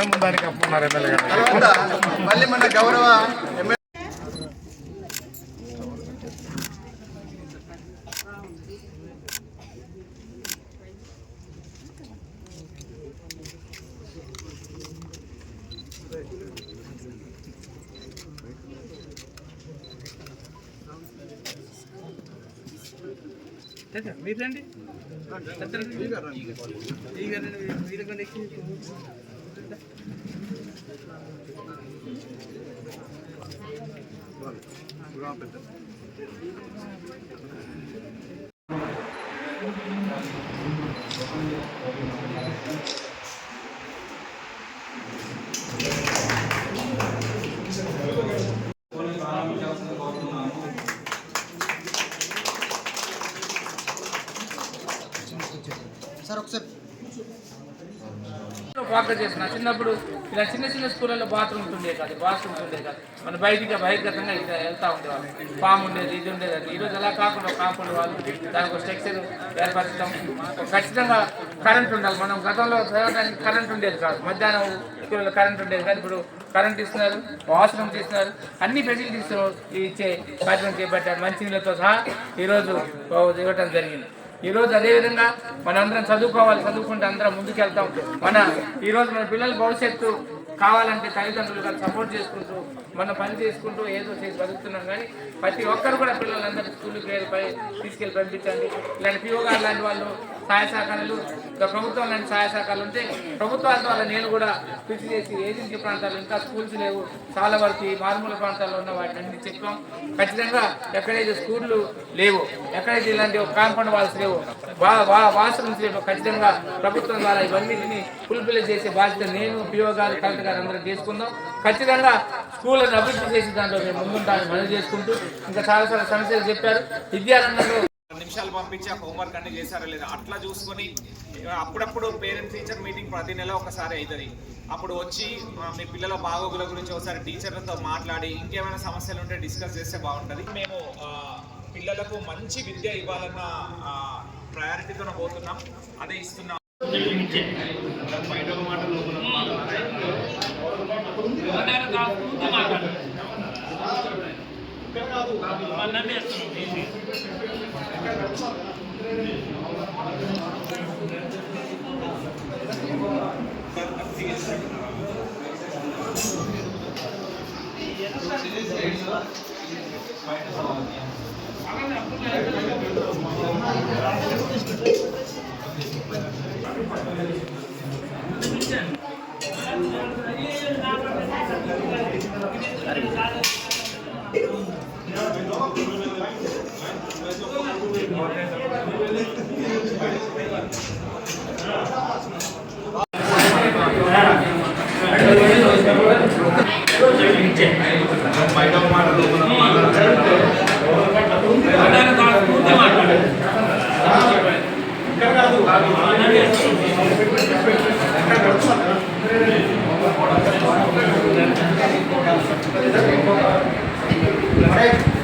కప్పుకున్నారా ముందానికి కప్పుకున్నారు MLA గారు తర్వాత మళ్ళీ మన గౌరవ ఎమ్మెల్యే మీరండి వీరగండి ఫోకస్ చేసిన చిన్నప్పుడు ఇలా చిన్న చిన్న స్కూళ్ళలో బాత్రూమ్ ఉంటుండే కాదు వాష్రూమ్స్ ఉండే కాదు. మన బయటికి బహిర్గతంగా ఇట్లా వెళ్తా ఉండేవాళ్ళు. పాము ఉండేది ఇది ఉండేది అది. ఈరోజు ఎలా కాకుండా కాంపౌండ్ వాళ్ళు దానికి ఒక స్ట్రక్చర్ ఏర్పరచడం. ఖచ్చితంగా కరెంట్ ఉండాలి. మనం గతంలో చదవడానికి కరెంట్ ఉండేది కాదు. మధ్యాహ్నం స్కూల్లో కరెంట్ ఉండేది కానీ ఇప్పుడు కరెంట్ ఇస్తున్నారు వాష్రూమ్స్ ఇస్తున్నారు అన్ని ఫెసిలిటీస్ ఇచ్చే కార్యక్రమం చేపట్టారు. మంచినీళ్ళతో సహా ఈరోజు ఇవ్వటం జరిగింది. ఈరోజు అదేవిధంగా అదే విధంగా మనందరం చదువుకోవాలి చదువుకుంటే అందరం ముందుకెళ్తాం. మన ఈరోజు మన పిల్లల భవిష్యత్తు కావాలంటే తల్లిదండ్రులు సపోర్ట్ చేసుకుంటూ మన పని చేసుకుంటూ ఏదో చేసి బతుకుతున్నాం కానీ ప్రతి ఒక్కరు కూడా పిల్లలందరూ స్కూల్కి తీసుకెళ్ళి పంపించండి. ఇలాంటి పిఓగారు లాంటి వాళ్ళు సహాయ సహకారాలు ఇంకా ప్రభుత్వం లాంటి సహాయ సహకారాలు ఉంటే ప్రభుత్వాల ద్వారా నేను కూడా కృషి చేసి ఏజెన్సీ ప్రాంతాలు ఇంకా స్కూల్స్ లేవు. చాలా వరకు మారుమూల ప్రాంతాల్లో ఉన్న వాటిని అన్ని చెప్పాం. ఖచ్చితంగా ఎక్కడైతే స్కూళ్ళు లేవు ఎక్కడైతే ఇలాంటి కాంపౌండ్ వాల్స్ లేవు వా వా వాష్రూమ్స్ ఖచ్చితంగా ప్రభుత్వం ద్వారా ఇవన్నీ ఫుల్ఫిల్ చేసే బాధ్యత నేను పిఓ గారు కలెక్టర్ గారు అందరూ చేసుకుందాం ఖచ్చితంగా స్కూళ్ళను అభివృద్ధి చేసి దాంట్లో మేము ముందుంటామని మనవి చేసుకుంటూ ఇంకా చాలా చాలా సమస్యలు చెప్పారు. విద్యారంగంలో నిమిషాలు పంపించి ఆ హోంవర్క్ అన్ని చేశారా లేదా అట్లా చూసుకొని అప్పుడప్పుడు పేరెంట్ టీచర్ మీటింగ్ ప్రతి నెల ఒకసారి అవుతుంది అప్పుడు వచ్చి మీ పిల్లల బాగోగుల గురించి ఒకసారి టీచర్లతో మాట్లాడి ఇంకేమైనా సమస్యలు ఉంటే డిస్కస్ చేస్తే బాగుంటుంది. మేము పిల్లలకు మంచి విద్య ఇవ్వాలన్న ప్రయారిటీతో పోతున్నాం. అదే ఇస్తున్నాం. బయట Yeah.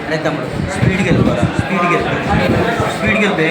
అరే తమ్ముడు స్పీడ్కి వెళ్ళిపోరా. స్పీడ్కి వెళ్ళిపోరా. స్పీడ్కి వెళ్తే